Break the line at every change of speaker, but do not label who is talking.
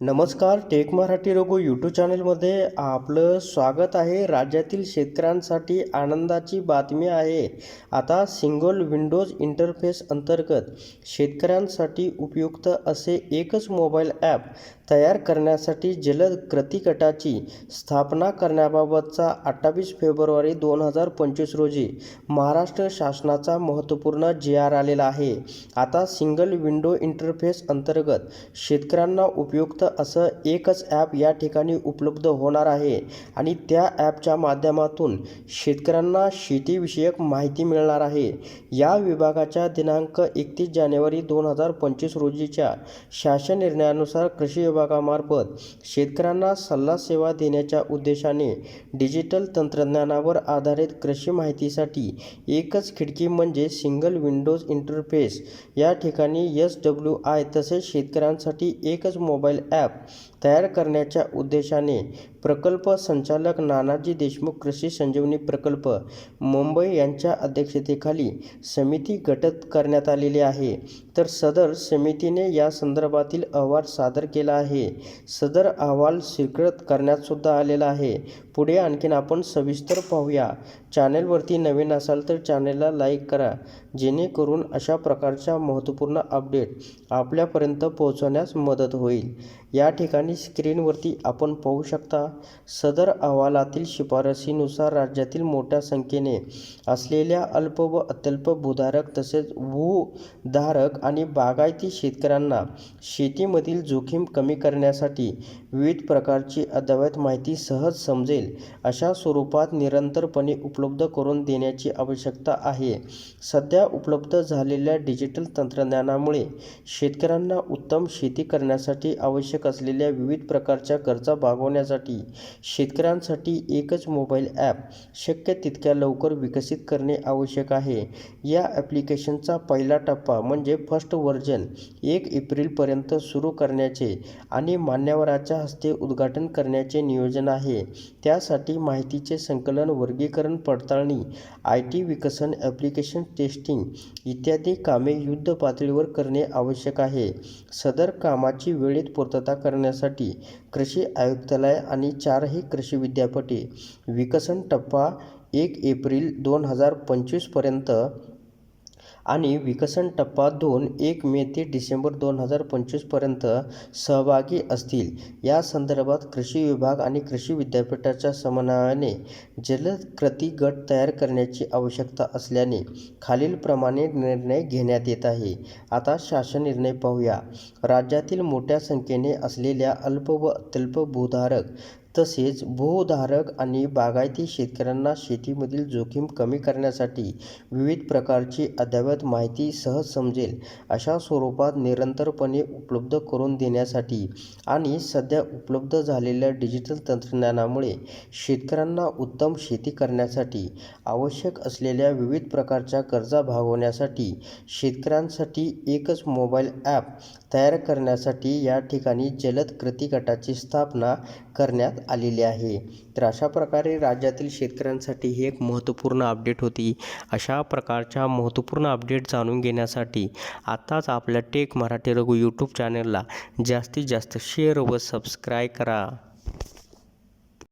नमस्कार take Marathi Raghu YouTube चॅनलमध्ये आपलं स्वागत आहे. राज्यातील शेतकऱ्यांसाठी आनंदाची बातमी आहे. आता सिंगल विंडोज इंटरफेस अंतर्गत शेतकऱ्यांसाठी उपयुक्त असे एकच मोबाईल ॲप तयार करण्यासाठी जलद कृती गटाची स्थापना करण्याबाबतचा अठ्ठावीस फेब्रुवारी दोन हजार पंचवीस रोजी महाराष्ट्र शासनाचा महत्त्वपूर्ण जी आर आलेला आहे. आता सिंगल विंडो इंटरफेस अंतर्गत शेतकऱ्यांना उपयुक्त असं एकच ॲप या ठिकाणी उपलब्ध होणार आहे आणि त्या ॲपच्या माध्यमातून शेतकऱ्यांना शेतीविषयक माहिती मिळणार आहे. या विभागाच्या दिनांक एकतीस जानेवारी दोन हजार पंचवीस रोजीच्या शासन निर्णयानुसार कृषी विभागामार्फत शेतकऱ्यांना सल्ला सेवा देण्याच्या उद्देशाने डिजिटल तंत्रज्ञानावर आधारित कृषी माहितीसाठी एकच खिडकी म्हणजे सिंगल विंडोज इंटरफेस. या ठिकाणी एस डब्ल्यू आय तसेच शेतकऱ्यांसाठी एकच मोबाईल ॲप app तयार करण्याच्या उद्देशाने प्रकल्प संचालक नानाजी देशमुख कृषी संजीवनी प्रकल्प मुंबई यांच्या अध्यक्षतेखाली समिती गटत करण्यात आलेली आहे. तर सदर समितीने या संदर्भातील अहवाल सादर केला आहे. सदर अहवाल स्वीकृत करण्यातसुद्धा आलेला आहे. पुढे आणखीन आपण सविस्तर पाहूया. चॅनेलवरती नवीन असाल तर चॅनेलला लाईक करा जेणेकरून अशा प्रकारच्या महत्त्वपूर्ण अपडेट आपल्यापर्यंत पोहोचवण्यास मदत होईल. या ठिकाणी स्क्रीनवरती आपण पाहू शकता सदर अहवालातील शिफारसीनुसार राज्यातील मोठ्या संख्येने असलेल्या अल्प व अत्यल्प भूधारक तसेच भूधारक आणि बागायती शेतकऱ्यांना शेतीमधील जोखीम कमी करण्यासाठी विविध प्रकारची अद्ययावत माहिती सहज समजेल. अशा स्वरूपात निरंतरपणे उपलब्ध करून देण्याची आवश्यकता आहे. सध्या उपलब्ध झालेल्या डिजिटल तंत्रज्ञानामुळे शेतकऱ्यांना उत्तम शेती करण्यासाठी आवश्यक असलेल्या विविध प्रकारच्या गरजा भागवण्यासाठी शेतकऱ्यांसाठी एकच मोबाईल ॲप शक्य तितक्या लवकर विकसित करणे आवश्यक आहे. या ॲप्लिकेशनचा पहिला टप्पा म्हणजे फर्स्ट व्हर्जन एक एप्रिलपर्यंत सुरू करण्याचे आणि मान्यवराच्या हस्ते उद्घाटन करण्याचे नियोजन आहे. त्यासाठी माहितीचे संकलन वर्गीकरण पडताळणी आय टी विकसन ॲप्लिकेशन टेस्टिंग इत्यादी कामे युद्ध पातळीवर करणे आवश्यक आहे. सदर कामाची वेळेत पूर्तता करण्यासाठी कृषी आयुक्तालय आणि चारही कृषी विद्यापीठे विकसन टप्पा एक एप्रिल दोन हजार पंचवीसपर्यंत आणि विकसन टप्पा दोन एक मे ते डिसेंबर दोन हजार पंचवीसपर्यंत सहभागी असतील. या संदर्भात कृषी विभाग आणि कृषी विद्यापीठाच्या समन्वयाने जलद कृती गट तयार करण्याची आवश्यकता असल्याने खालीलप्रमाणे निर्णय घेण्यात येत आहे. आता शासन निर्णय पाहूया. राज्यातील मोठ्या संख्येने असलेल्या अल्प व अत्यल्प भूधारक तसेच भूधारक आणि बागायती शेतकऱ्यांना शेतीमधील जोखीम कमी करण्यासाठी विविध प्रकारची अद्ययावत माहिती सहज समजेल अशा स्वरूपात निरंतरपणे उपलब्ध करून देण्यासाठी आणि सध्या उपलब्ध झालेल्या डिजिटल तंत्रज्ञानामुळे शेतकऱ्यांना उत्तम शेती करण्यासाठी आवश्यक असलेल्या विविध प्रकारच्या गरजा भागवण्यासाठी शेतकऱ्यांसाठी एकच मोबाईल ॲप तयार करण्यासाठी या ठिकाणी जलद कृती गटाची स्थापना करण्यात करण्यात आहे. तर अशा प्रकारे राज्यातील शेतकऱ्यांसाठी ही एक महत्त्वपूर्ण अपडेट होती. अशा प्रकारच्या महत्त्वपूर्ण अपडेट जाणून घेण्यासाठी आत्ताच आपल्या टेक मराठी रघु यूट्यूब चॅनलला जास्तीत जास्त शेअर व सबस्क्राईब करा.